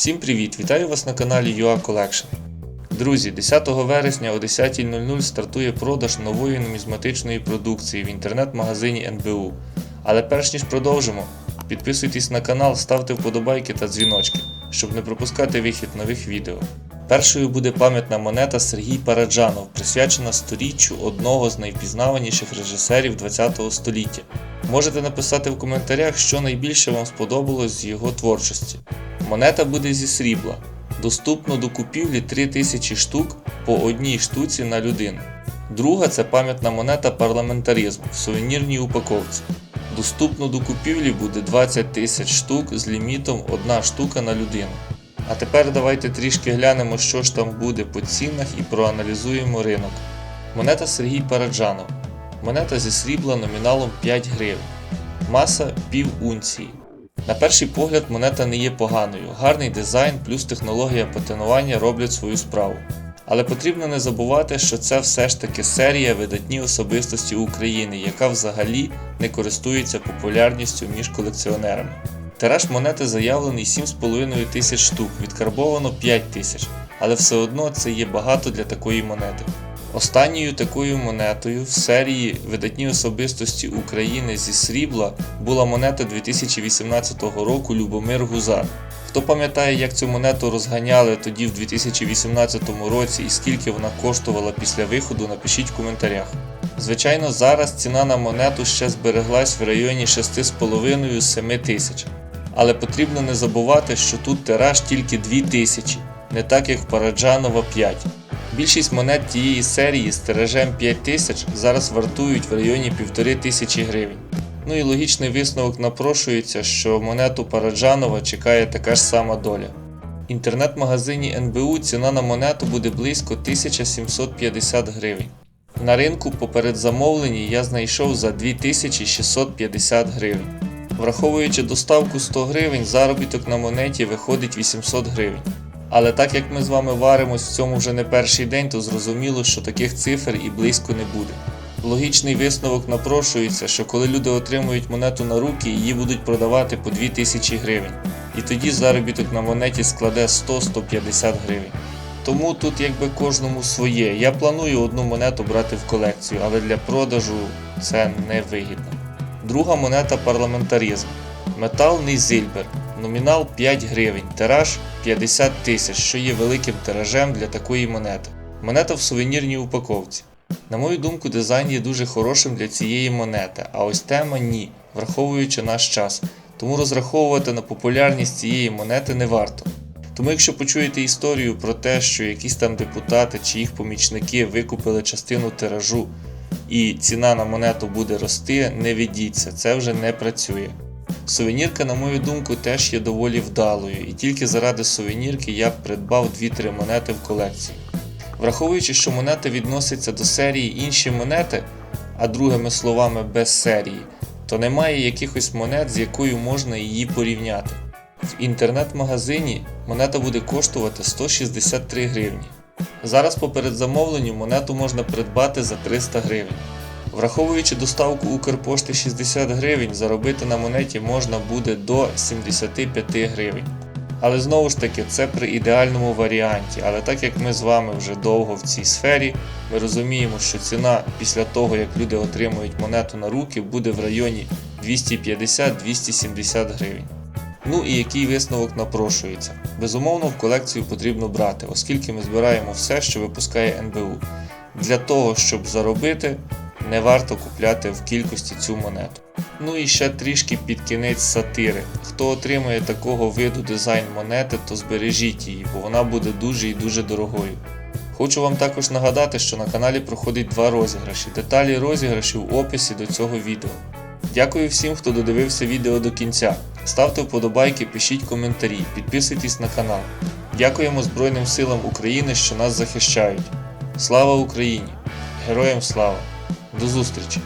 Всім привіт! Вітаю вас на каналі UA Collection. Друзі, 10 вересня о 10.00 стартує продаж нової нумізматичної продукції в інтернет-магазині НБУ. Але перш ніж продовжимо, підписуйтесь на канал, ставте вподобайки та дзвіночки, щоб не пропускати вихід нових відео. Першою буде пам'ятна монета Сергій Параджанов, присвячена сторіччю одного з найвпізнаваніших режисерів ХХ століття. Можете написати в коментарях, що найбільше вам сподобалось з його творчості. Монета буде зі срібла. Доступно до купівлі 3000 штук по одній штуці на людину. Друга це пам'ятна монета парламентаризму в сувенірній упаковці. Доступно до купівлі буде 20 тисяч штук з лімітом 1 штука на людину. А тепер давайте трішки глянемо, що ж там буде по цінах і проаналізуємо ринок. Монета Сергій Параджанов. Монета зі срібла номіналом 5 гривень. Маса пів унції. На перший погляд монета не є поганою. Гарний дизайн плюс технологія патинування роблять свою справу. Але потрібно не забувати, що це все ж таки серія видатні особистості України, яка взагалі не користується популярністю між колекціонерами. Тираж монети заявлений 7,5 тисяч штук, відкарбовано 5 тисяч, але все одно це є багато для такої монети. Останньою такою монетою в серії видатні особистості України зі срібла була монета 2018 року Любомир Гузар. Хто пам'ятає, як цю монету розганяли тоді в 2018 році і скільки вона коштувала після виходу, напишіть в коментарях. Звичайно, зараз ціна на монету ще збереглась в районі 6,5-7 тисяч. Але потрібно не забувати, що тут тираж тільки 2 тисячі, не так як Параджанова 5. Більшість монет тієї серії з тиражем 5000 зараз вартують в районі 1500 гривень. Ну і логічний висновок напрошується, що монету Параджанова чекає така ж сама доля. В інтернет-магазині НБУ ціна на монету буде близько 1750 гривень. На ринку по передзамовленні я знайшов за 2650 гривень. Враховуючи доставку 100 гривень, заробіток на монеті виходить 800 гривень. Але так як ми з вами варимось в цьому вже не перший день, то зрозуміло, що таких цифр і близько не буде. Логічний висновок напрошується, що коли люди отримують монету на руки, її будуть продавати по 2000 гривень. І тоді заробіток на монеті складе 100-150 гривень. Тому тут якби кожному своє. Я планую одну монету брати в колекцію, але для продажу це не вигідно. Друга монета парламентаризм. Метал Нейзильбер. Номінал 5 гривень, тираж 50 тисяч, що є великим тиражем для такої монети. Монета в сувенірній упаковці. На мою думку, дизайн є дуже хорошим для цієї монети, а ось тема ні, враховуючи наш час. Тому розраховувати на популярність цієї монети не варто. Тому якщо почуєте історію про те, що якісь там депутати чи їх помічники викупили частину тиражу і ціна на монету буде рости, не ведіться, це вже не працює. Сувенірка, на мою думку, теж є доволі вдалою, і тільки заради сувенірки я б придбав 2-3 монети в колекції. Враховуючи, що монета відноситься до серії інші монети, а другими словами без серії, то немає якихось монет, з якою можна її порівняти. В інтернет-магазині монета буде коштувати 163 гривні. Зараз по передзамовленню монету можна придбати за 300 гривень. Враховуючи доставку Укрпошти 60 гривень, заробити на монеті можна буде до 75 гривень. Але знову ж таки, це при ідеальному варіанті. Але так як ми з вами вже довго в цій сфері, ми розуміємо, що ціна після того, як люди отримують монету на руки, буде в районі 250-270 гривень. Ну і який висновок напрошується? Безумовно, в колекцію потрібно брати, оскільки ми збираємо все, що випускає НБУ. Для того, щоб заробити, не варто купляти в кількості цю монету. Ну і ще трішки під кінець сатири. Хто отримає такого виду дизайн монети, то збережіть її, бо вона буде дуже і дуже дорогою. Хочу вам також нагадати, що на каналі проходить два розіграші. Деталі розіграшів в описі до цього відео. Дякую всім, хто додивився відео до кінця. Ставте вподобайки, пишіть коментарі, підписуйтесь на канал. Дякуємо Збройним силам України, що нас захищають. Слава Україні! Героям слава! До зустрічі!